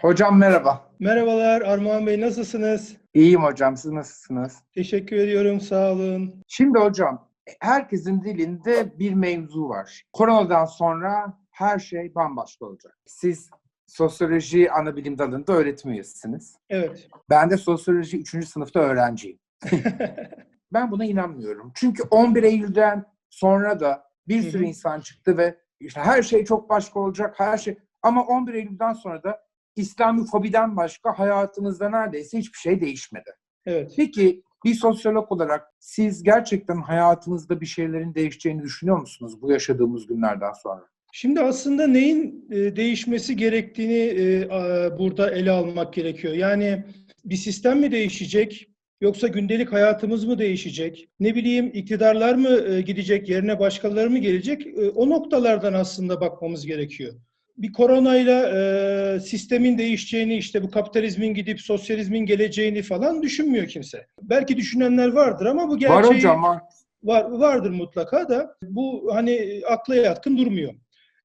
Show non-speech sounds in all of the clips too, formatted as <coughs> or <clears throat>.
Hocam merhaba. Merhabalar Armağan Bey nasılsınız? İyiyim hocam. Siz nasılsınız? Teşekkür ediyorum sağ olun. Şimdi hocam herkesin dilinde bir mevzu var. Koronadan sonra her şey bambaşka olacak. Siz sosyoloji ana bilim dalında öğretim üyesisiniz. Evet. Ben de sosyoloji 3. sınıfta öğrenciyim. <laughs> Ben buna inanmıyorum. Çünkü 11 Eylül'den sonra da bir sürü insan çıktı ve işte her şey çok başka olacak, her şey. Ama 11 Eylül'den sonra da İslamofobiden başka hayatımızda neredeyse hiçbir şey değişmedi. evet. Peki bir sosyolog olarak siz gerçekten hayatınızda bir şeylerin değişeceğini düşünüyor musunuz bu yaşadığımız günlerden sonra? Şimdi aslında neyin e, değişmesi gerektiğini e, burada ele almak gerekiyor. Yani bir sistem mi değişecek? Yoksa gündelik hayatımız mı değişecek? Ne bileyim iktidarlar mı e, gidecek, yerine başkaları mı gelecek? O noktalardan aslında bakmamız gerekiyor. Bir koronayla e, sistemin değişeceğini, işte bu kapitalizmin gidip sosyalizmin geleceğini falan düşünmüyor kimse. Belki düşünenler vardır ama bu gerçeği... Var hocam var. var vardır mutlaka da bu hani akla yatkın durmuyor.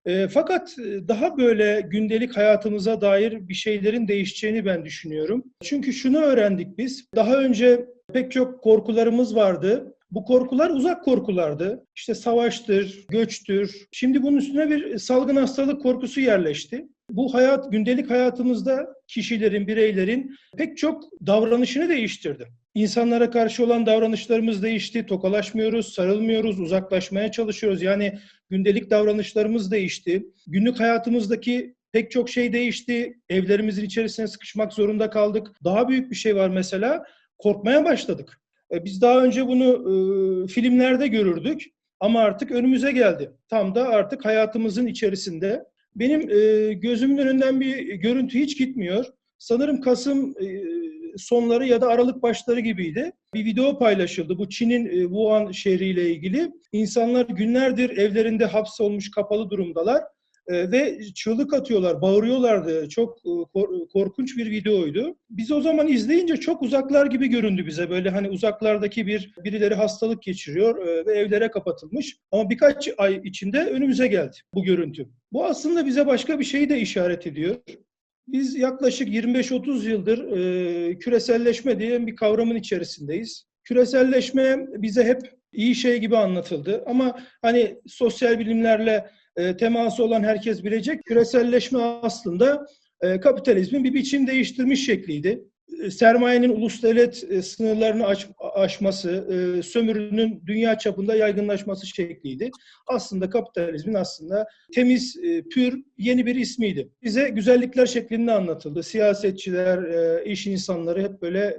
E, fakat daha böyle gündelik hayatımıza dair bir şeylerin değişeceğini ben düşünüyorum. Çünkü şunu öğrendik biz. Daha önce pek çok korkularımız vardı. Bu korkular uzak korkulardı. İşte savaştır, göçtür. Şimdi bunun üstüne bir salgın hastalık korkusu yerleşti. Bu hayat, gündelik hayatımızda kişilerin, bireylerin pek çok davranışını değiştirdi. İnsanlara karşı olan davranışlarımız değişti. Tokalaşmıyoruz, sarılmıyoruz, uzaklaşmaya çalışıyoruz. Yani gündelik davranışlarımız değişti. Günlük hayatımızdaki pek çok şey değişti. Evlerimizin içerisine sıkışmak zorunda kaldık. Daha büyük bir şey var mesela. Korkmaya başladık. E, Biz daha önce bunu e, filmlerde görürdük ama artık önümüze geldi. Tam da artık hayatımızın içerisinde. Benim e, gözümün önünden bir görüntü hiç gitmiyor. Sanırım Kasım sonları ya da Aralık başları gibiydi. Bir video paylaşıldı. Bu Çin'in Wuhan şehriyle ilgili. İnsanlar günlerdir evlerinde hapsolmuş kapalı durumdalar. E, ve çığlık atıyorlar, bağırıyorlardı. Çok e, kor- korkunç bir videoydu. Biz o zaman izleyince çok uzaklar gibi göründü bize. Böyle hani uzaklardaki bir birileri hastalık geçiriyor e, ve evlere kapatılmış. Ama birkaç ay içinde önümüze geldi bu görüntü. Bu aslında bize başka bir şeyi de işaret ediyor. Biz yaklaşık 25-30 yıldır e, küreselleşme diye bir kavramın içerisindeyiz. Küreselleşme bize hep iyi şey gibi anlatıldı ama hani sosyal bilimlerle e, teması olan herkes bilecek. Küreselleşme aslında e, kapitalizmin bir biçim değiştirmiş şekliydi. E, sermayenin ulus devlet sınırlarını aş, aşması, sömürünün dünya çapında yaygınlaşması şekliydi. Aslında kapitalizmin aslında temiz, pür yeni bir ismiydi. Bize güzellikler şeklinde anlatıldı. Siyasetçiler, iş insanları hep böyle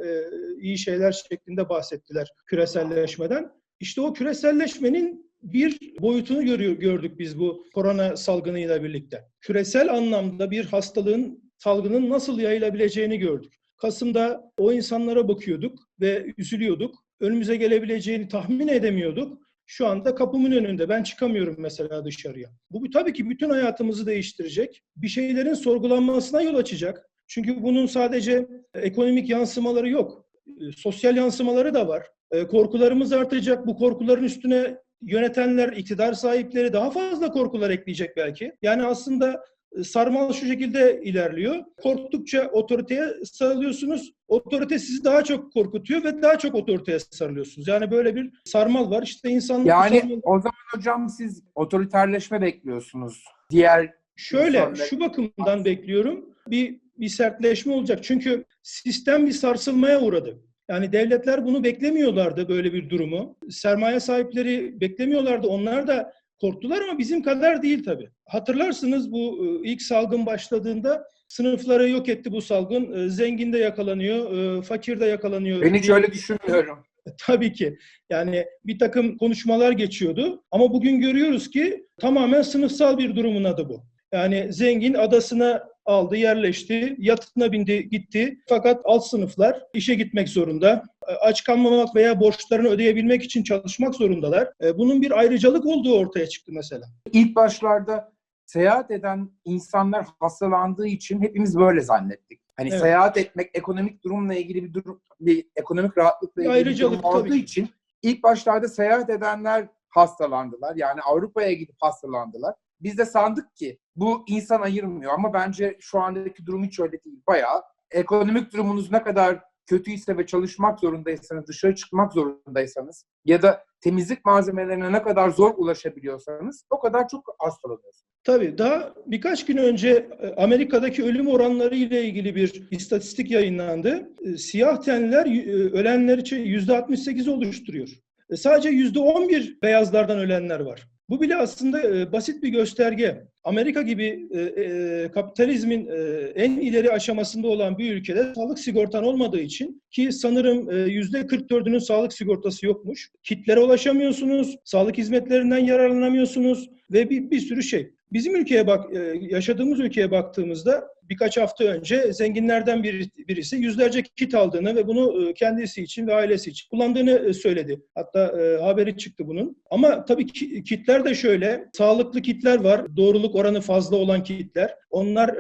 iyi şeyler şeklinde bahsettiler küreselleşmeden. İşte o küreselleşmenin bir boyutunu görüyor, gördük biz bu korona salgınıyla birlikte. Küresel anlamda bir hastalığın, salgının nasıl yayılabileceğini gördük. Kasım'da o insanlara bakıyorduk ve üzülüyorduk. Önümüze gelebileceğini tahmin edemiyorduk. Şu anda kapımın önünde. Ben çıkamıyorum mesela dışarıya. Bu tabii ki bütün hayatımızı değiştirecek. Bir şeylerin sorgulanmasına yol açacak. Çünkü bunun sadece ekonomik yansımaları yok. E, Sosyal yansımaları da var. E, Korkularımız artacak. Bu korkuların üstüne yönetenler, iktidar sahipleri daha fazla korkular ekleyecek belki. Yani aslında e, sarmal şu şekilde ilerliyor. Korktukça otoriteye sarılıyorsunuz. Otorite sizi daha çok korkutuyor ve daha çok otoriteye sarılıyorsunuz. Yani böyle bir sarmal var. İşte insanlık Yani sarmal- o zaman hocam siz otoriterleşme bekliyorsunuz. Diğer Şöyle insanlar- şu bakımdan bekliyorum. Bir bir sertleşme olacak. Çünkü sistem bir sarsılmaya uğradı. Yani devletler bunu beklemiyorlardı böyle bir durumu. Sermaye sahipleri beklemiyorlardı. Onlar da korktular ama bizim kadar değil tabii. Hatırlarsınız bu e, ilk salgın başladığında sınıfları yok etti bu salgın. E, Zengin de yakalanıyor, e, fakir de yakalanıyor. ben hiç öyle düşünmüyorum. Tabii ki. Yani bir takım konuşmalar geçiyordu. Ama bugün görüyoruz ki tamamen sınıfsal bir durumun adı bu. Yani zengin adasına aldı, yerleşti, yatına bindi, gitti. Fakat alt sınıflar işe gitmek zorunda. Aç kalmamak veya borçlarını ödeyebilmek için çalışmak zorundalar. E, Bunun bir ayrıcalık olduğu ortaya çıktı mesela. İlk başlarda seyahat eden insanlar hastalandığı için hepimiz böyle zannettik. Hani Evet. seyahat etmek ekonomik durumla ilgili bir durum, bir ekonomik rahatlıkla Bir ilgili bir ayrıcalık durum olduğu tabii için ilk başlarda seyahat edenler hastalandılar. Yani Avrupa'ya gidip hastalandılar. Biz de sandık ki bu insan ayırmıyor ama bence şu andaki durum hiç öyle değil. Bayağı ekonomik durumunuz ne kadar kötüyse ve çalışmak zorundaysanız, dışarı çıkmak zorundaysanız ya da temizlik malzemelerine ne kadar zor ulaşabiliyorsanız o kadar çok hastalanıyorsunuz. Tabii daha birkaç gün önce e, Amerika'daki ölüm oranları ile ilgili bir istatistik yayınlandı. E, Siyah tenler e, ölenler için %68'i oluşturuyor. Sadece %11 beyazlardan ölenler var. Bu bile aslında e, basit bir gösterge. Amerika gibi e, e, kapitalizmin e, en ileri aşamasında olan bir ülkede sağlık sigortan olmadığı için ki sanırım e, %44'ünün sağlık sigortası yokmuş. Kitlere ulaşamıyorsunuz, sağlık hizmetlerinden yararlanamıyorsunuz ve bir, bir sürü şey. Bizim ülkeye bak, e, yaşadığımız ülkeye baktığımızda birkaç hafta önce zenginlerden biri, birisi yüzlerce kit aldığını ve bunu e, kendisi için ve ailesi için kullandığını e, söyledi. Hatta haberi çıktı bunun. Ama tabii ki, kitler de şöyle, sağlıklı kitler var, doğruluk oranı fazla olan kitler. Onlar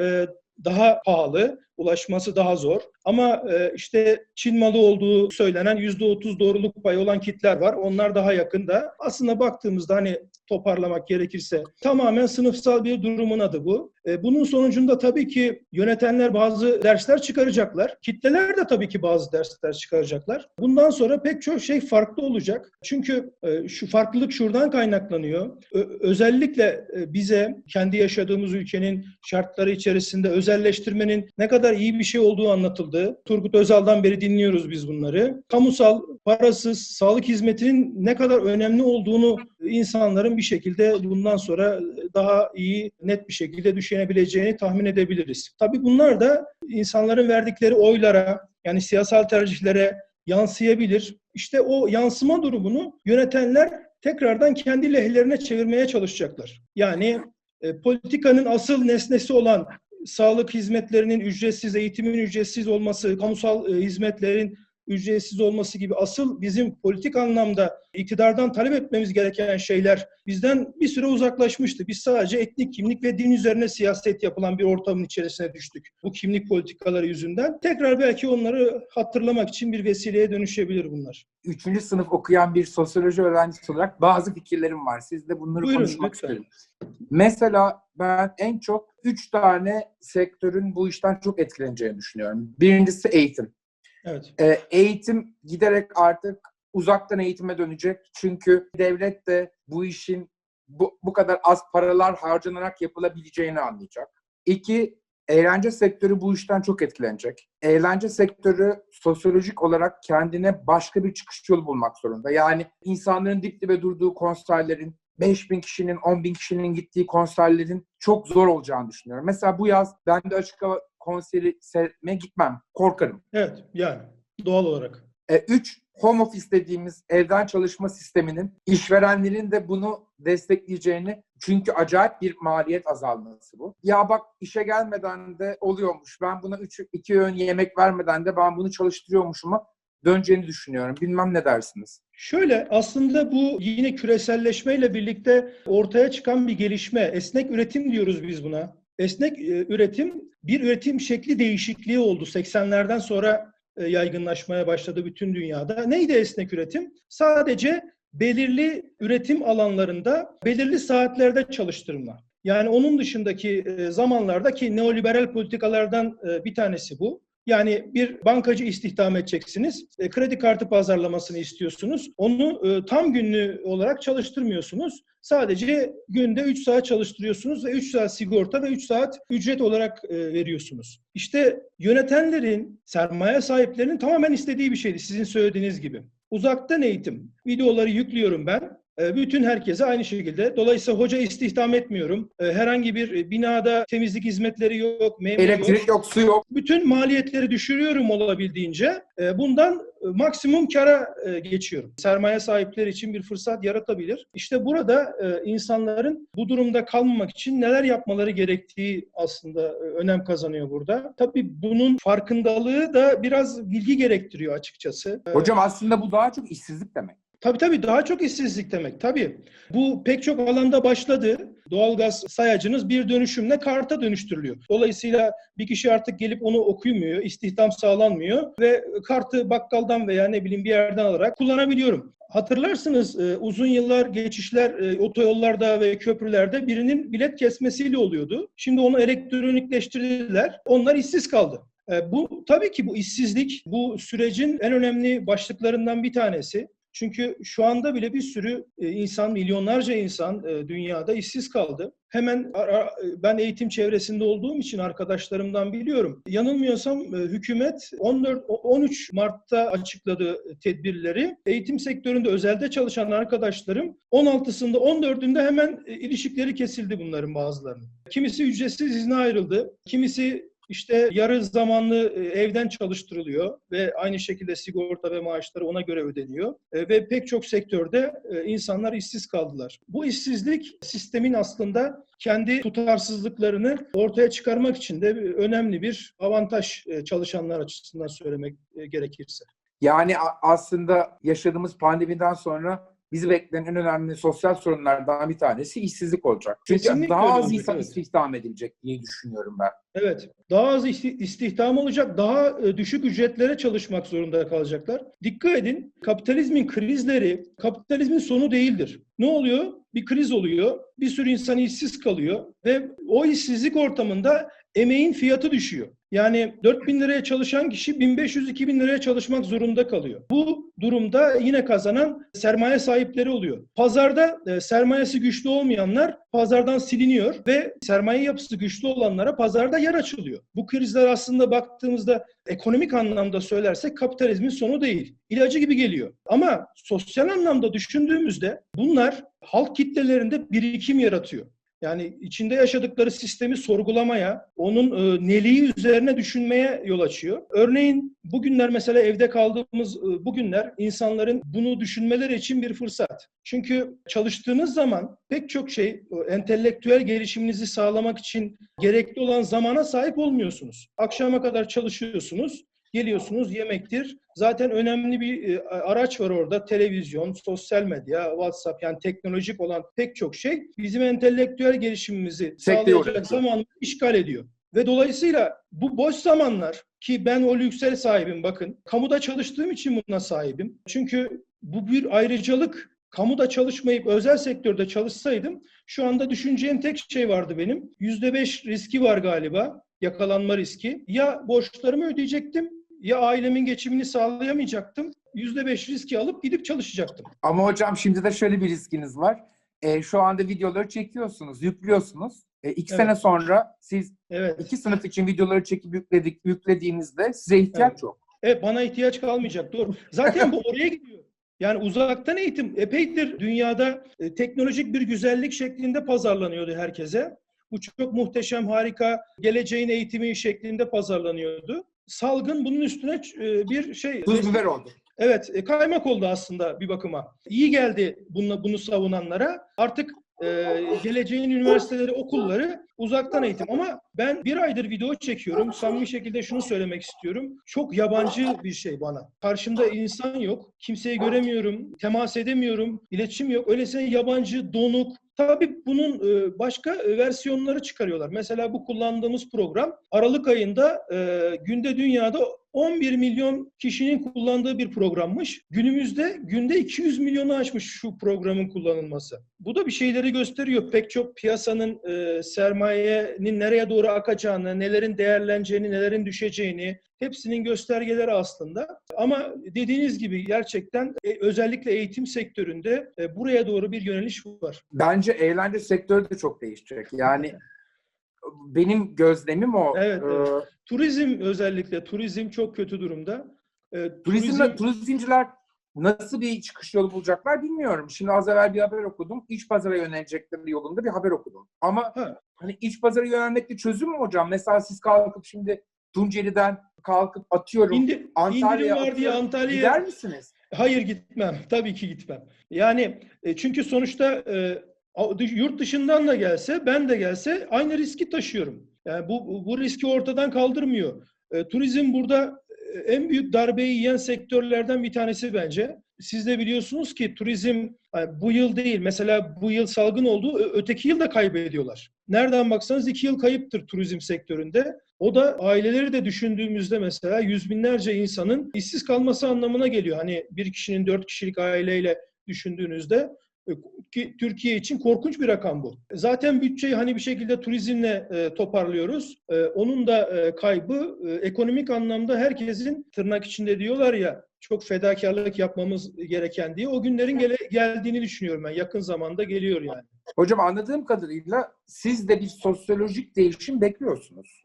daha pahalı, ulaşması daha zor. Ama e, işte Çin malı olduğu söylenen %30 doğruluk payı olan kitler var. Onlar daha yakında. Aslında baktığımızda hani toparlamak gerekirse tamamen sınıfsal bir durumun adı bu. E, bunun sonucunda tabii ki yönetenler bazı dersler çıkaracaklar. Kitleler de tabii ki bazı dersler çıkaracaklar. Bundan sonra pek çok şey farklı olacak. Çünkü e, şu farklılık şuradan kaynaklanıyor. Özellikle bize kendi yaşadığımız ülkenin şartları içerisinde özelleştirmenin ne kadar iyi bir şey olduğu anlatıldı. Turgut Özal'dan beri dinliyoruz biz bunları. Kamusal, parasız sağlık hizmetinin ne kadar önemli olduğunu insanların bir şekilde bundan sonra daha iyi, net bir şekilde düşünebileceğini tahmin edebiliriz. Tabii bunlar da insanların verdikleri oylara, yani siyasal tercihlere yansıyabilir. İşte o yansıma durumunu yönetenler tekrardan kendi lehlerine çevirmeye çalışacaklar. Yani e, politikanın asıl nesnesi olan sağlık hizmetlerinin ücretsiz, eğitimin ücretsiz olması, kamusal e, hizmetlerin ücretsiz olması gibi asıl bizim politik anlamda iktidardan talep etmemiz gereken şeyler bizden bir süre uzaklaşmıştı. Biz sadece etnik kimlik ve din üzerine siyaset yapılan bir ortamın içerisine düştük. Bu kimlik politikaları yüzünden. Tekrar belki onları hatırlamak için bir vesileye dönüşebilir bunlar. Üçüncü sınıf okuyan bir sosyoloji öğrencisi olarak bazı fikirlerim var. Sizle bunları Buyurun, konuşmak lütfen. isterim. Mesela ben en çok üç tane sektörün bu işten çok etkileneceğini düşünüyorum. Birincisi eğitim. Evet. Ee, eğitim giderek artık uzaktan eğitime dönecek. Çünkü devlet de bu işin bu, bu kadar az paralar harcanarak yapılabileceğini anlayacak. İki, eğlence sektörü bu işten çok etkilenecek. Eğlence sektörü sosyolojik olarak kendine başka bir çıkış yolu bulmak zorunda. Yani insanların dip dibe durduğu konserlerin, 5000 kişinin, 10 bin kişinin gittiği konserlerin çok zor olacağını düşünüyorum. Mesela bu yaz ben de açık hava konseri seyretmeye gitmem. Korkarım. Evet yani doğal olarak. E, üç, home office dediğimiz evden çalışma sisteminin işverenlerin de bunu destekleyeceğini çünkü acayip bir maliyet azalması bu. Ya bak işe gelmeden de oluyormuş. Ben buna üç, iki öğün yemek vermeden de ben bunu çalıştırıyormuşuma döneceğini düşünüyorum. Bilmem ne dersiniz? Şöyle aslında bu yine küreselleşmeyle birlikte ortaya çıkan bir gelişme. Esnek üretim diyoruz biz buna. Esnek e, üretim bir üretim şekli değişikliği oldu. 80'lerden sonra e, yaygınlaşmaya başladı bütün dünyada. Neydi esnek üretim? Sadece belirli üretim alanlarında belirli saatlerde çalıştırma. Yani onun dışındaki e, zamanlarda ki neoliberal politikalardan bir tanesi bu. Yani bir bankacı istihdam edeceksiniz. E, kredi kartı pazarlamasını istiyorsunuz. Onu e, tam günlü olarak çalıştırmıyorsunuz. Sadece günde 3 saat çalıştırıyorsunuz ve 3 saat sigorta ve 3 saat ücret olarak e, veriyorsunuz. İşte yönetenlerin, sermaye sahiplerinin tamamen istediği bir şeydi sizin söylediğiniz gibi. Uzaktan eğitim. Videoları yüklüyorum ben. E, Bütün herkese aynı şekilde. Dolayısıyla hoca istihdam etmiyorum. E, Herhangi bir e, binada temizlik hizmetleri yok, memur yok. Elektrik yok, su yok. Bütün maliyetleri düşürüyorum olabildiğince. Bundan maksimum kara geçiyorum. Sermaye sahipleri için bir fırsat yaratabilir. İşte burada insanların bu durumda kalmamak için neler yapmaları gerektiği aslında önem kazanıyor burada. Tabii bunun farkındalığı da biraz bilgi gerektiriyor açıkçası. Hocam aslında bu daha çok işsizlik demek. Tabii tabii daha çok işsizlik demek tabii. Bu pek çok alanda başladı. Doğalgaz sayacınız bir dönüşümle karta dönüştürülüyor. Dolayısıyla bir kişi artık gelip onu okumuyor, istihdam sağlanmıyor ve kartı bakkaldan veya ne bileyim bir yerden alarak kullanabiliyorum. Hatırlarsınız e, uzun yıllar geçişler e, otoyollarda ve köprülerde birinin bilet kesmesiyle oluyordu. Şimdi onu elektronikleştirdiler. Onlar işsiz kaldı. E, bu tabii ki bu işsizlik bu sürecin en önemli başlıklarından bir tanesi. Çünkü şu anda bile bir sürü e, insan, milyonlarca insan e, dünyada işsiz kaldı. Hemen ben eğitim çevresinde olduğum için arkadaşlarımdan biliyorum. Yanılmıyorsam e, hükümet 14 13 Mart'ta açıkladığı tedbirleri eğitim sektöründe özelde çalışan arkadaşlarım 16'sında 14'ünde hemen ilişikleri kesildi bunların bazılarının. Kimisi ücretsiz izne ayrıldı. Kimisi işte yarı zamanlı e, evden çalıştırılıyor ve aynı şekilde sigorta ve maaşları ona göre ödeniyor. E, Ve pek çok sektörde e, insanlar işsiz kaldılar. Bu işsizlik sistemin aslında kendi tutarsızlıklarını ortaya çıkarmak için de önemli bir avantaj çalışanlar açısından söylemek gerekirse. Yani aslında yaşadığımız pandemiden sonra bizi bekleyen en önemli sosyal sorunlardan bir tanesi işsizlik olacak. Çünkü Kesinlikle daha az insan evet. istihdam edilecek diye düşünüyorum ben. Evet. Daha az isti- istihdam olacak, daha e, düşük ücretlere çalışmak zorunda kalacaklar. Dikkat edin, kapitalizmin krizleri kapitalizmin sonu değildir. Ne oluyor? Bir kriz oluyor, bir sürü insan işsiz kalıyor ve o işsizlik ortamında emeğin fiyatı düşüyor. Yani 4000 liraya çalışan kişi 1500-2000 liraya çalışmak zorunda kalıyor. Bu durumda yine kazanan sermaye sahipleri oluyor. Pazarda e, sermayesi güçlü olmayanlar pazardan siliniyor ve sermaye yapısı güçlü olanlara pazarda yer açılıyor. Bu krizler aslında baktığımızda ekonomik anlamda söylersek kapitalizmin sonu değil. İlacı gibi geliyor. Ama sosyal anlamda düşündüğümüzde bunlar halk kitlelerinde birikim yaratıyor. Yani içinde yaşadıkları sistemi sorgulamaya, onun e, neliği üzerine düşünmeye yol açıyor. Örneğin bugünler mesela evde kaldığımız e, bugünler insanların bunu düşünmeleri için bir fırsat. Çünkü çalıştığınız zaman pek çok şey e, entelektüel gelişiminizi sağlamak için gerekli olan zamana sahip olmuyorsunuz. Akşama kadar çalışıyorsunuz. Geliyorsunuz yemektir. Zaten önemli bir e, araç var orada. Televizyon, sosyal medya, WhatsApp yani teknolojik olan pek çok şey bizim entelektüel gelişimimizi Sekteye sağlayacak zamanı işgal ediyor. Ve dolayısıyla bu boş zamanlar ki ben o lüksel sahibim bakın. Kamuda çalıştığım için buna sahibim. Çünkü bu bir ayrıcalık. Kamuda çalışmayıp özel sektörde çalışsaydım şu anda düşüneceğim tek şey vardı benim. Yüzde beş riski var galiba yakalanma riski. Ya borçlarımı ödeyecektim ya ailemin geçimini sağlayamayacaktım. Yüzde beş riski alıp gidip çalışacaktım. Ama hocam şimdi de şöyle bir riskiniz var. E, şu anda videoları çekiyorsunuz, yüklüyorsunuz. E, iki Evet. sene sonra siz Evet. iki sınıf için videoları çekip yükledik, yüklediğinizde size ihtiyaç Evet. yok. Evet bana ihtiyaç kalmayacak doğru. Zaten bu oraya gidiyor. Yani uzaktan eğitim epeydir dünyada e, teknolojik bir güzellik şeklinde pazarlanıyordu herkese. Bu çok muhteşem, harika, geleceğin eğitimi şeklinde pazarlanıyordu. Salgın bunun üstüne e, bir şey... Tuz biber oldu. Evet, e, kaymak oldu aslında bir bakıma. İyi geldi bunu, bunu savunanlara. Artık e, geleceğin üniversiteleri, okulları uzaktan eğitim. Ama ben bir aydır video çekiyorum. Samimi şekilde şunu söylemek istiyorum. Çok yabancı bir şey bana. Karşımda insan yok. Kimseyi göremiyorum. Temas edemiyorum. iletişim yok. Öylesine yabancı, donuk, Tabii bunun e, başka e, versiyonları çıkarıyorlar. Mesela bu kullandığımız program Aralık ayında e, günde dünyada 11 milyon kişinin kullandığı bir programmış. Günümüzde günde 200 milyonu aşmış şu programın kullanılması. Bu da bir şeyleri gösteriyor. Pek çok piyasanın e, sermayenin nereye doğru akacağını, nelerin değerleneceğini, nelerin düşeceğini hepsinin göstergeleri aslında. Ama dediğiniz gibi gerçekten e, özellikle eğitim sektöründe e, buraya doğru bir yöneliş var. Bence eğlence sektörü de çok değişecek. Yani benim gözlemim o. Evet, Ee, evet. Turizm özellikle turizm çok kötü durumda. E, Turizmle, turizmciler nasıl bir çıkış yolu bulacaklar bilmiyorum. Şimdi az evvel bir haber okudum. İç pazara yönelecekleri yolunda bir haber okudum. Ama Ha. hani iç pazara yönelmek bir çözüm mü hocam? Mesela siz kalkıp şimdi Tunceli'den kalkıp atıyorum İndi, Antalya'ya var diye. Antalya'ya Gider misiniz? Hayır gitmem. Tabii ki gitmem. Yani e, çünkü sonuçta e, yurt dışından da gelse, ben de gelse aynı riski taşıyorum. Yani bu bu- riski ortadan kaldırmıyor. E, turizm burada e, en büyük darbeyi yiyen sektörlerden bir tanesi bence. siz de biliyorsunuz ki turizm yani bu yıl değil. Mesela bu yıl salgın oldu. Öteki yıl da kaybediyorlar. Nereden baksanız iki yıl kayıptır turizm sektöründe. O da aileleri de düşündüğümüzde mesela yüz binlerce insanın işsiz kalması anlamına geliyor. Hani bir kişinin dört kişilik aileyle düşündüğünüzde e, ki Türkiye için korkunç bir rakam bu. Zaten bütçeyi hani bir şekilde turizmle e, toparlıyoruz. E, onun da e, kaybı e, ekonomik anlamda herkesin tırnak içinde diyorlar ya çok fedakarlık yapmamız gereken diye o günlerin gele, geldiğini düşünüyorum ben. Yakın zamanda geliyor yani. Hocam anladığım kadarıyla siz de bir sosyolojik değişim bekliyorsunuz.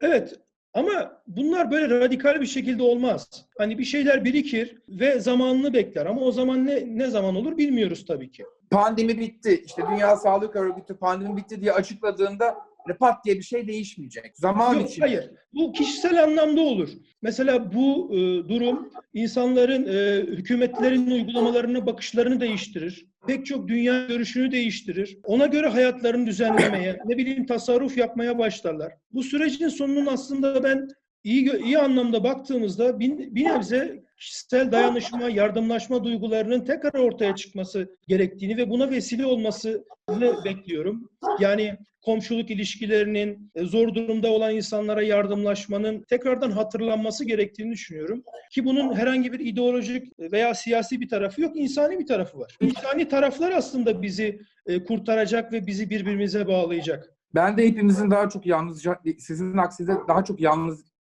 Evet ama bunlar böyle radikal bir şekilde olmaz. Hani bir şeyler birikir ve zamanını bekler ama o zaman ne ne zaman olur bilmiyoruz tabii ki. Pandemi bitti. İşte Dünya Sağlık Örgütü pandemi bitti diye açıkladığında hani pat diye bir şey değişmeyecek. Zaman Yok, için. hayır. Bu kişisel anlamda olur. Mesela bu e, durum insanların e, hükümetlerin uygulamalarına bakışlarını değiştirir. Pek çok dünya görüşünü değiştirir. Ona göre hayatlarını düzenlemeye, ne bileyim tasarruf yapmaya başlarlar. Bu sürecin sonunun aslında ben iyi iyi anlamda baktığımızda bir, bir nebze kişisel dayanışma, yardımlaşma duygularının tekrar ortaya çıkması gerektiğini ve buna vesile olmasını bekliyorum. Yani komşuluk ilişkilerinin, e, zor durumda olan insanlara yardımlaşmanın tekrardan hatırlanması gerektiğini düşünüyorum. Ki bunun herhangi bir ideolojik veya siyasi bir tarafı yok, insani bir tarafı var. İnsani taraflar aslında bizi e, kurtaracak ve bizi birbirimize bağlayacak. Ben de hepimizin daha çok yalnız, sizin aksine daha çok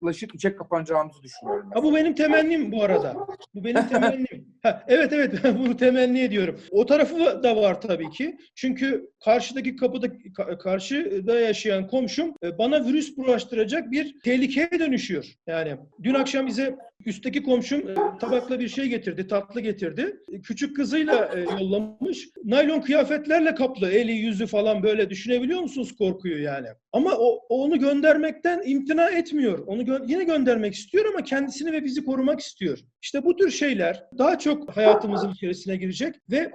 yalnızlaşıp içe kapanacağımızı düşünüyorum. Ha bu benim temennim bu arada. Bu benim temennim. <laughs> Ha, evet evet <laughs> bunu temenni ediyorum. O tarafı da var tabii ki. Çünkü karşıdaki kapıda ka- karşıda yaşayan komşum e, bana virüs bulaştıracak bir tehlikeye dönüşüyor. Yani dün akşam bize üstteki komşum e, tabakla bir şey getirdi, tatlı getirdi. E, Küçük kızıyla yollamış. Naylon kıyafetlerle kaplı, eli yüzü falan böyle düşünebiliyor musunuz korkuyu yani? Ama o onu göndermekten imtina etmiyor. Onu gö- yine göndermek istiyor ama kendisini ve bizi korumak istiyor. İşte bu tür şeyler daha çok hayatımızın içerisine girecek ve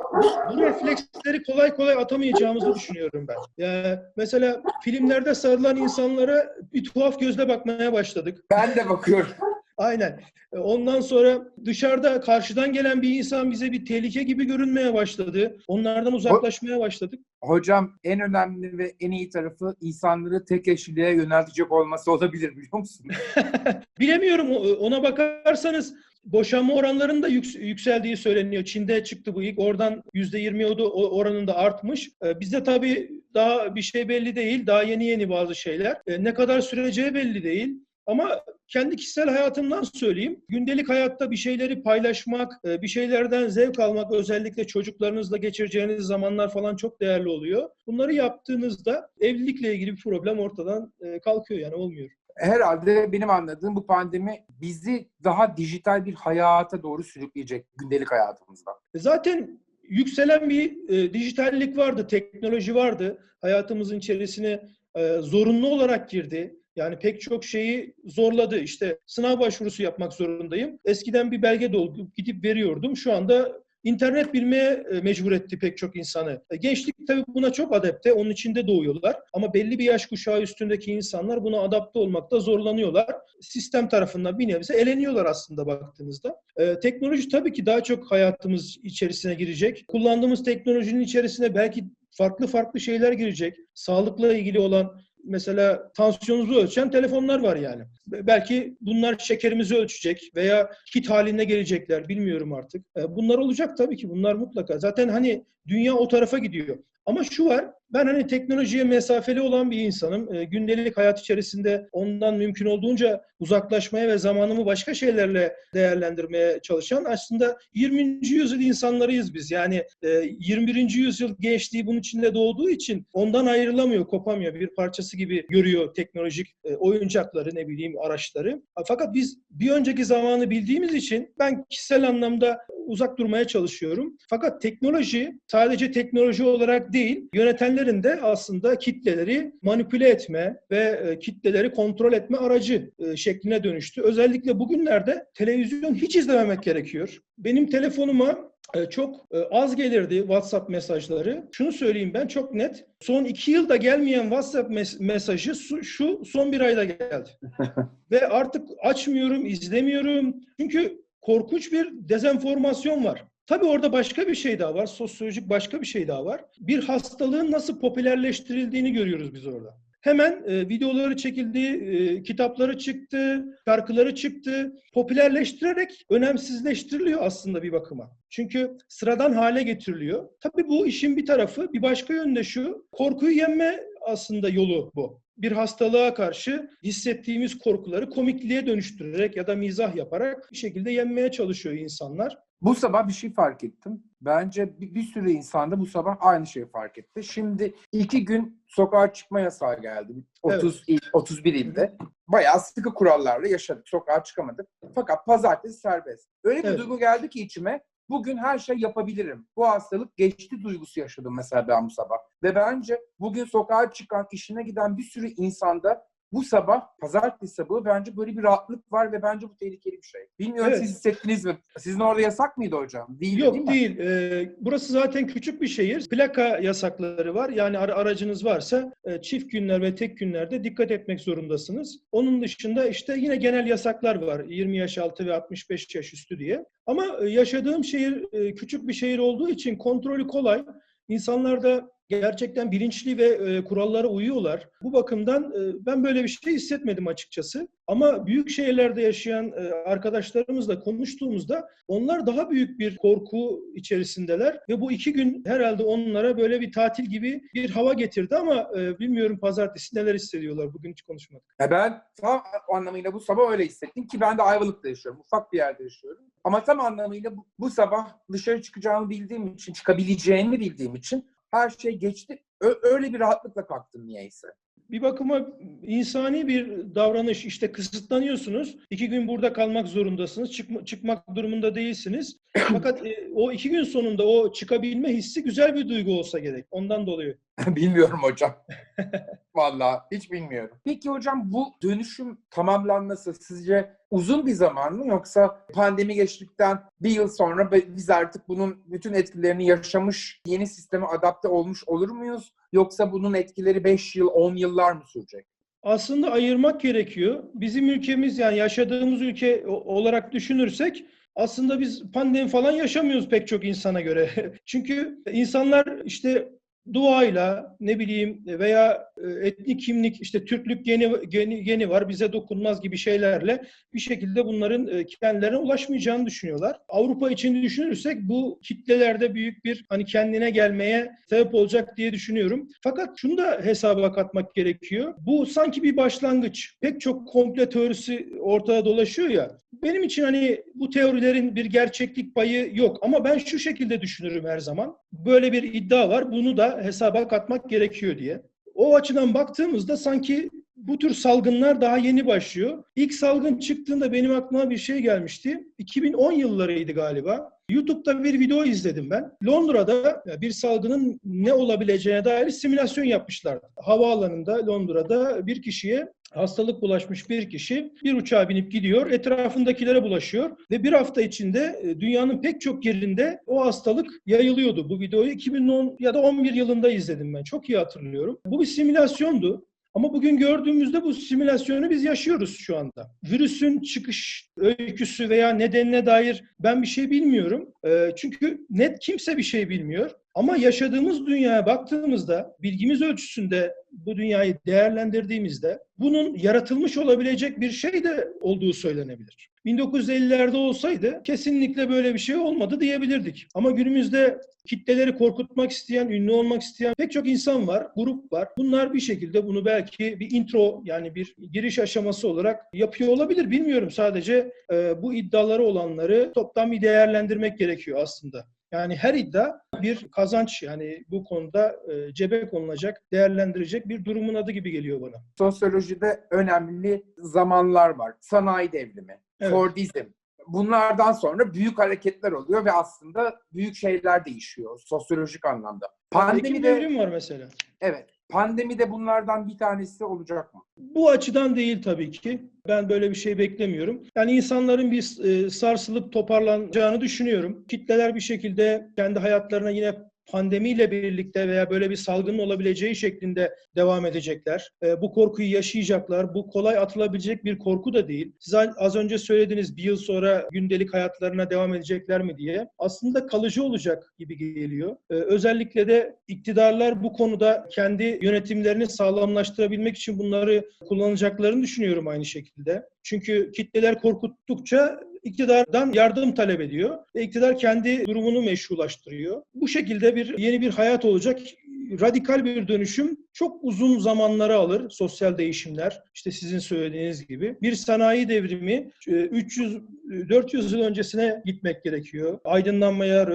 bu, refleksleri kolay kolay atamayacağımızı düşünüyorum ben. Yani mesela filmlerde sarılan insanlara bir tuhaf gözle bakmaya başladık. Ben de bakıyorum. Aynen. E, Ondan sonra dışarıda karşıdan gelen bir insan bize bir tehlike gibi görünmeye başladı. Onlardan uzaklaşmaya başladık. Hocam en önemli ve en iyi tarafı insanları tek eşliliğe yöneltecek olması olabilir biliyor musun? <laughs> Bilemiyorum ona bakarsanız boşanma oranlarının da yüks- yükseldiği söyleniyor. Çin'de çıktı bu ilk. Oradan %20 o- o- oranında artmış. Ee, Bizde tabii daha bir şey belli değil. Daha yeni yeni bazı şeyler. Ee, Ne kadar süreceği belli değil. Ama kendi kişisel hayatımdan söyleyeyim. Gündelik hayatta bir şeyleri paylaşmak, e, bir şeylerden zevk almak özellikle çocuklarınızla geçireceğiniz zamanlar falan çok değerli oluyor. Bunları yaptığınızda evlilikle ilgili bir problem ortadan e, kalkıyor yani olmuyor. Herhalde benim anladığım bu pandemi bizi daha dijital bir hayata doğru sürükleyecek gündelik hayatımızda. Zaten yükselen bir e, dijitallik vardı, teknoloji vardı. Hayatımızın içerisine e, zorunlu olarak girdi. Yani pek çok şeyi zorladı. İşte sınav başvurusu yapmak zorundayım. Eskiden bir belge doldurup gidip veriyordum. Şu anda internet bilmeye e, mecbur etti pek çok insanı. E, Gençlik tabii buna çok adapte, onun içinde doğuyorlar. Ama belli bir yaş kuşağı üstündeki insanlar buna adapte olmakta zorlanıyorlar. Sistem tarafından bir nebze eleniyorlar aslında baktığınızda. Ee, teknoloji tabii ki daha çok hayatımız içerisine girecek. Kullandığımız teknolojinin içerisine belki farklı farklı şeyler girecek. Sağlıkla ilgili olan mesela tansiyonunuzu ölçen telefonlar var yani. Be- Belki bunlar şekerimizi ölçecek veya kit haline gelecekler bilmiyorum artık. Ee, Bunlar olacak tabii ki bunlar mutlaka. Zaten hani dünya o tarafa gidiyor. Ama şu var, ben hani teknolojiye mesafeli olan bir insanım. Ee, gündelik hayat içerisinde ondan mümkün olduğunca uzaklaşmaya ve zamanımı başka şeylerle değerlendirmeye çalışan aslında 20. yüzyıl insanlarıyız biz. Yani e, 21. yüzyıl gençliği bunun içinde doğduğu için ondan ayrılamıyor, kopamıyor. Bir parçası gibi görüyor teknolojik e, oyuncakları, ne bileyim araçları. Fakat biz bir önceki zamanı bildiğimiz için ben kişisel anlamda uzak durmaya çalışıyorum. Fakat teknoloji sadece teknoloji olarak değil, yönetenlerin de aslında kitleleri manipüle etme ve e, kitleleri kontrol etme aracı e, şekline dönüştü. Özellikle bugünlerde televizyon hiç izlememek gerekiyor. Benim telefonuma e, çok az gelirdi WhatsApp mesajları. Şunu söyleyeyim ben çok net. Son iki yılda gelmeyen WhatsApp mes- mesajı şu son bir ayda geldi. <laughs> Ve artık açmıyorum, izlemiyorum. Çünkü korkunç bir dezenformasyon var. Tabii orada başka bir şey daha var. Sosyolojik başka bir şey daha var. Bir hastalığın nasıl popülerleştirildiğini görüyoruz biz orada. Hemen e, videoları çekildi, e, kitapları çıktı, şarkıları çıktı. Popülerleştirerek önemsizleştiriliyor aslında bir bakıma. Çünkü sıradan hale getiriliyor. Tabii bu işin bir tarafı, bir başka yönde şu. Korkuyu yenme aslında yolu bu. Bir hastalığa karşı hissettiğimiz korkuları komikliğe dönüştürerek ya da mizah yaparak bir şekilde yenmeye çalışıyor insanlar. Bu sabah bir şey fark ettim. Bence bir, bir sürü insan da bu sabah aynı şeyi fark etti. Şimdi iki gün sokağa çıkma yasağı geldi. 30 il, 31 ilde. Bayağı sıkı kurallarla yaşadık. Sokağa çıkamadık. Fakat pazartesi serbest. Öyle bir Evet. duygu geldi ki içime. Bugün her şey yapabilirim. Bu hastalık geçti duygusu yaşadım mesela ben bu sabah. Ve bence bugün sokağa çıkan, işine giden bir sürü insanda bu sabah, pazartesi sabahı bence böyle bir rahatlık var ve bence bu tehlikeli bir şey. Bilmiyorum Evet. siz hissettiniz mi? Sizin orada yasak mıydı hocam? Değil, Yok değil mi? değil. Ee, burası zaten küçük bir şehir. Plaka yasakları var. Yani ara- aracınız varsa e, çift günler ve tek günlerde dikkat etmek zorundasınız. Onun dışında işte yine genel yasaklar var. 20 yaş altı ve 65 yaş üstü diye. Ama e, yaşadığım şehir e, küçük bir şehir olduğu için kontrolü kolay. İnsanlar da gerçekten bilinçli ve e, kurallara uyuyorlar. Bu bakımdan e, ben böyle bir şey hissetmedim açıkçası. Ama büyük şehirlerde yaşayan e, arkadaşlarımızla konuştuğumuzda onlar daha büyük bir korku içerisindeler ve bu iki gün herhalde onlara böyle bir tatil gibi bir hava getirdi ama e, bilmiyorum pazartesi neler hissediyorlar. Bugün hiç konuşmadık. Ya ben tam anlamıyla bu sabah öyle hissettim ki ben de Ayvalık'ta yaşıyorum. Ufak bir yerde yaşıyorum. Ama tam anlamıyla bu, bu sabah dışarı çıkacağımı bildiğim için, çıkabileceğimi bildiğim için her şey geçti. Öyle bir rahatlıkla kalktım niyeyse. Bir bakıma insani bir davranış işte kısıtlanıyorsunuz. iki gün burada kalmak zorundasınız. Çıkma, çıkmak durumunda değilsiniz. <clears throat> Fakat e, o iki gün sonunda o çıkabilme hissi güzel bir duygu olsa gerek. Ondan dolayı. <laughs> bilmiyorum hocam. <laughs> Vallahi hiç bilmiyorum. Peki hocam bu dönüşüm tamamlanması sizce uzun bir zaman mı yoksa pandemi geçtikten bir yıl sonra biz artık bunun bütün etkilerini yaşamış, yeni sisteme adapte olmuş olur muyuz? Yoksa bunun etkileri 5 yıl, 10 yıllar mı sürecek? aslında ayırmak gerekiyor. Bizim ülkemiz yani yaşadığımız ülke olarak düşünürsek aslında biz pandemi falan yaşamıyoruz pek çok insana göre. <laughs> Çünkü insanlar işte duayla ne bileyim veya e, etnik kimlik işte Türklük geni, geni, geni var bize dokunmaz gibi şeylerle bir şekilde bunların e, kendilerine ulaşmayacağını düşünüyorlar. Avrupa için düşünürsek bu kitlelerde büyük bir hani kendine gelmeye sebep olacak diye düşünüyorum. Fakat şunu da hesaba katmak gerekiyor. Bu sanki bir başlangıç. Pek çok komple teorisi ortada dolaşıyor ya. Benim için hani bu teorilerin bir gerçeklik payı yok ama ben şu şekilde düşünürüm her zaman. Böyle bir iddia var. Bunu da hesaba katmak gerekiyor diye. O açıdan baktığımızda sanki bu tür salgınlar daha yeni başlıyor. İlk salgın çıktığında benim aklıma bir şey gelmişti. 2010 yıllarıydı galiba. YouTube'da bir video izledim ben. Londra'da bir salgının ne olabileceğine dair simülasyon yapmışlardı. Havaalanında Londra'da bir kişiye hastalık bulaşmış bir kişi bir uçağa binip gidiyor, etrafındakilere bulaşıyor ve bir hafta içinde e, dünyanın pek çok yerinde o hastalık yayılıyordu. Bu videoyu 2010 ya da 11 yılında izledim ben. Çok iyi hatırlıyorum. Bu bir simülasyondu. Ama bugün gördüğümüzde bu simülasyonu biz yaşıyoruz şu anda. Virüsün çıkış öyküsü veya nedenine dair ben bir şey bilmiyorum. Ee, çünkü net kimse bir şey bilmiyor. Ama yaşadığımız dünyaya baktığımızda, bilgimiz ölçüsünde bu dünyayı değerlendirdiğimizde bunun yaratılmış olabilecek bir şey de olduğu söylenebilir. 1950'lerde olsaydı kesinlikle böyle bir şey olmadı diyebilirdik. Ama günümüzde kitleleri korkutmak isteyen, ünlü olmak isteyen pek çok insan var, grup var. Bunlar bir şekilde bunu belki bir intro yani bir giriş aşaması olarak yapıyor olabilir. Bilmiyorum sadece e, bu iddiaları olanları toptan bir değerlendirmek gerekiyor aslında. Yani her iddia bir kazanç yani bu konuda e, cebe konulacak, değerlendirecek bir durumun adı gibi geliyor bana. Sosyolojide önemli zamanlar var. Sanayi devrimi, Evet. Fordizm. Bunlardan sonra büyük hareketler oluyor ve aslında büyük şeyler değişiyor sosyolojik anlamda. Pandemi de devrim var mesela. evet, pandemi de bunlardan bir tanesi olacak mı? Bu açıdan değil tabii ki. Ben böyle bir şey beklemiyorum. Yani insanların bir e, sarsılıp toparlanacağını düşünüyorum. Kitleler bir şekilde kendi hayatlarına yine pandemiyle birlikte veya böyle bir salgının olabileceği şeklinde devam edecekler. E, bu korkuyu yaşayacaklar. Bu kolay atılabilecek bir korku da değil. Siz az önce söylediniz bir yıl sonra gündelik hayatlarına devam edecekler mi diye. Aslında kalıcı olacak gibi geliyor. E, özellikle de iktidarlar bu konuda kendi yönetimlerini sağlamlaştırabilmek için bunları kullanacaklarını düşünüyorum aynı şekilde. Çünkü kitleler korkuttukça iktidardan yardım talep ediyor ve iktidar kendi durumunu meşrulaştırıyor. Bu şekilde bir yeni bir hayat olacak. Radikal bir dönüşüm çok uzun zamanları alır sosyal değişimler. İşte sizin söylediğiniz gibi. Bir sanayi devrimi 300 400 yıl öncesine gitmek gerekiyor. Aydınlanmaya,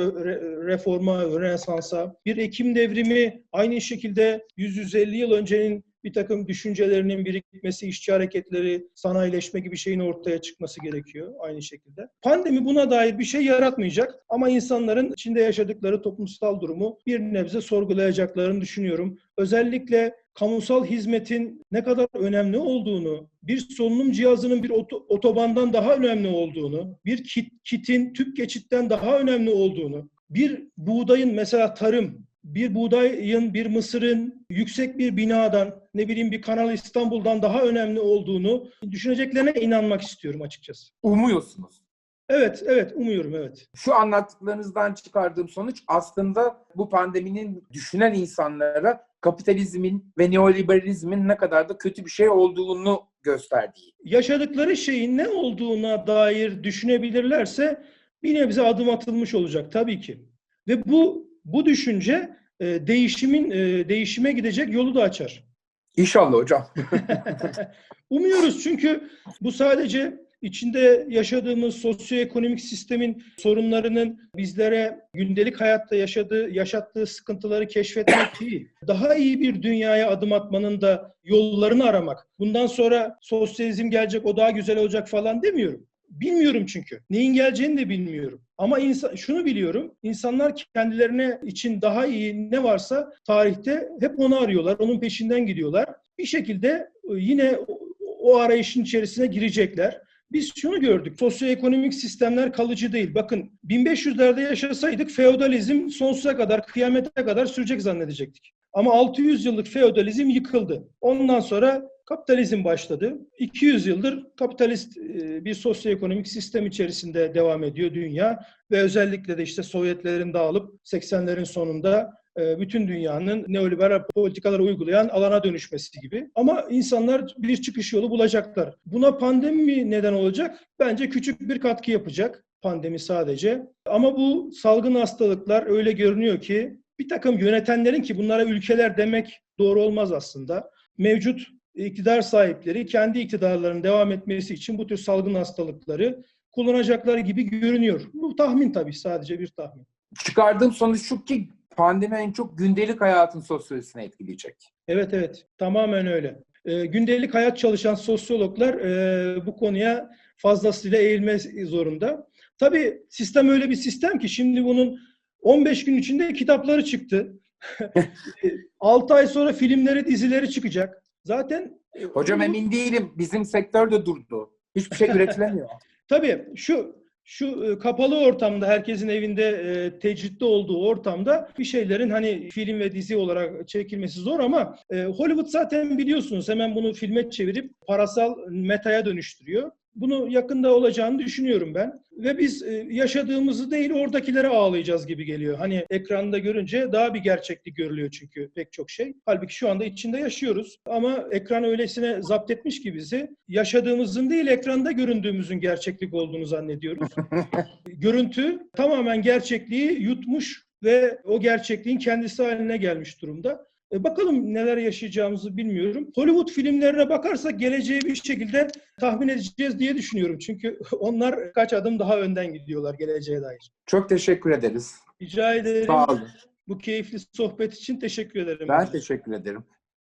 reforma, rönesansa. Bir Ekim devrimi aynı şekilde 100-150 yıl öncenin bir takım düşüncelerinin birikmesi, işçi hareketleri, sanayileşme gibi şeyin ortaya çıkması gerekiyor aynı şekilde. Pandemi buna dair bir şey yaratmayacak ama insanların içinde yaşadıkları toplumsal durumu bir nebze sorgulayacaklarını düşünüyorum. Özellikle kamusal hizmetin ne kadar önemli olduğunu, bir solunum cihazının bir otobandan daha önemli olduğunu, bir kit, kitin tüp geçitten daha önemli olduğunu, bir buğdayın mesela tarım, bir buğdayın, bir mısırın yüksek bir binadan, ne bileyim bir Kanal İstanbul'dan daha önemli olduğunu düşüneceklerine inanmak istiyorum açıkçası. Umuyorsunuz. Evet, evet umuyorum evet. Şu anlattıklarınızdan çıkardığım sonuç aslında bu pandeminin düşünen insanlara kapitalizmin ve neoliberalizmin ne kadar da kötü bir şey olduğunu gösterdiği. Yaşadıkları şeyin ne olduğuna dair düşünebilirlerse bir nebze adım atılmış olacak tabii ki. Ve bu bu düşünce e, değişimin e, değişime gidecek yolu da açar. İnşallah hocam. <laughs> <laughs> Umuyoruz çünkü bu sadece içinde yaşadığımız sosyoekonomik sistemin sorunlarının bizlere gündelik hayatta yaşadığı, yaşattığı sıkıntıları keşfetmek <coughs> değil. Daha iyi bir dünyaya adım atmanın da yollarını aramak. Bundan sonra sosyalizm gelecek, o daha güzel olacak falan demiyorum. Bilmiyorum çünkü. Neyin geleceğini de bilmiyorum. Ama insan, şunu biliyorum. İnsanlar kendilerine için daha iyi ne varsa tarihte hep onu arıyorlar. Onun peşinden gidiyorlar. Bir şekilde e, yine o arayışın içerisine girecekler. Biz şunu gördük. Sosyoekonomik sistemler kalıcı değil. Bakın 1500'lerde yaşasaydık feodalizm sonsuza kadar, kıyamete kadar sürecek zannedecektik. Ama 600 yıllık feodalizm yıkıldı. Ondan sonra kapitalizm başladı. 200 yıldır kapitalist e, bir sosyoekonomik sistem içerisinde devam ediyor dünya ve özellikle de işte Sovyetlerin dağılıp 80'lerin sonunda e, bütün dünyanın neoliberal politikaları uygulayan alana dönüşmesi gibi. Ama insanlar bir çıkış yolu bulacaklar. Buna pandemi neden olacak? Bence küçük bir katkı yapacak pandemi sadece. Ama bu salgın hastalıklar öyle görünüyor ki bir takım yönetenlerin ki bunlara ülkeler demek doğru olmaz aslında. Mevcut iktidar sahipleri kendi iktidarlarının devam etmesi için bu tür salgın hastalıkları kullanacakları gibi görünüyor. Bu tahmin tabii sadece bir tahmin. Çıkardığım sonuç şu ki pandemi en çok gündelik hayatın sosyolojisini etkileyecek. Evet evet tamamen öyle. E, gündelik hayat çalışan sosyologlar e, bu konuya fazlasıyla eğilme zorunda. Tabii sistem öyle bir sistem ki şimdi bunun 15 gün içinde kitapları çıktı. <laughs> 6 ay sonra filmleri, dizileri çıkacak. Zaten Hocam emin değilim. Bizim sektör de durdu. Hiçbir şey üretilemiyor. <laughs> Tabii şu şu e, kapalı ortamda herkesin evinde e, tecritli olduğu ortamda bir şeylerin hani film ve dizi olarak çekilmesi zor ama e, Hollywood zaten biliyorsunuz hemen bunu filme çevirip parasal metaya dönüştürüyor. Bunu yakında olacağını düşünüyorum ben. Ve biz e, yaşadığımızı değil oradakilere ağlayacağız gibi geliyor. Hani ekranda görünce daha bir gerçeklik görülüyor çünkü pek çok şey. Halbuki şu anda içinde yaşıyoruz. Ama ekran öylesine zapt etmiş ki bizi yaşadığımızın değil ekranda göründüğümüzün gerçeklik olduğunu zannediyoruz. <laughs> Görüntü tamamen gerçekliği yutmuş ve o gerçekliğin kendisi haline gelmiş durumda. E bakalım neler yaşayacağımızı bilmiyorum. Hollywood filmlerine bakarsak geleceği bir şekilde tahmin edeceğiz diye düşünüyorum. Çünkü <laughs> onlar kaç adım daha önden gidiyorlar geleceğe dair. Çok teşekkür ederiz. Rica ederim. Sağ olun. Bu keyifli sohbet için teşekkür ederim. Ben teşekkür ederim.